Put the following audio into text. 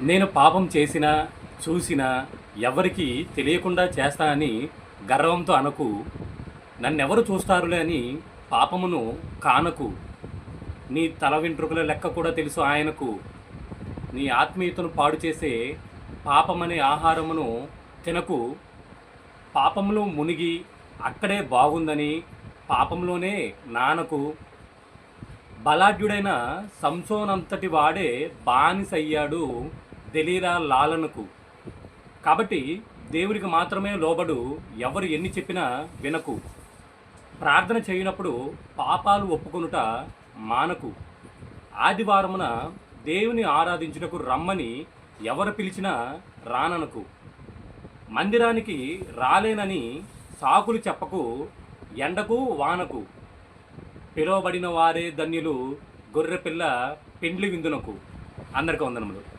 నేను పాపం చేసినా చూసినా ఎవరికి తెలియకుండా చేస్తా అని గర్వంతో అనకు. నన్నెవరు చూస్తారులే అని పాపమును కానకు. నీ తల వెంట్రుకల లెక్క కూడా తెలుసు ఆయనకు. నీ ఆత్మీయతను పాడు చేసే పాపమనే ఆహారమును తినకు. పాపంలో మునిగి అక్కడే బాగుందని పాపంలోనే నానకు. బలాఢ్యుడైన సంసోనంతటి వాడే బానిసయ్యాడు. దెలీరా లాలనకు? కాబట్టి దేవుడికి మాత్రమే లోబడు ఎవరు ఎన్ని చెప్పినా వినకు. ప్రార్థన చేయనప్పుడు పాపాలు ఒప్పుకొనుట మానకు. ఆదివారమున దేవుని ఆరాధించుటకు రమ్మని ఎవరు పిలిచినా రాననకు. మందిరానికి రాలేనని సాకులు చెప్పకు ఎండకు వానకు. పిలువబడిన వారే ధన్యులు గొర్రెపిల్ల పెండ్లి విందునకు. అందరికీ వందనములు.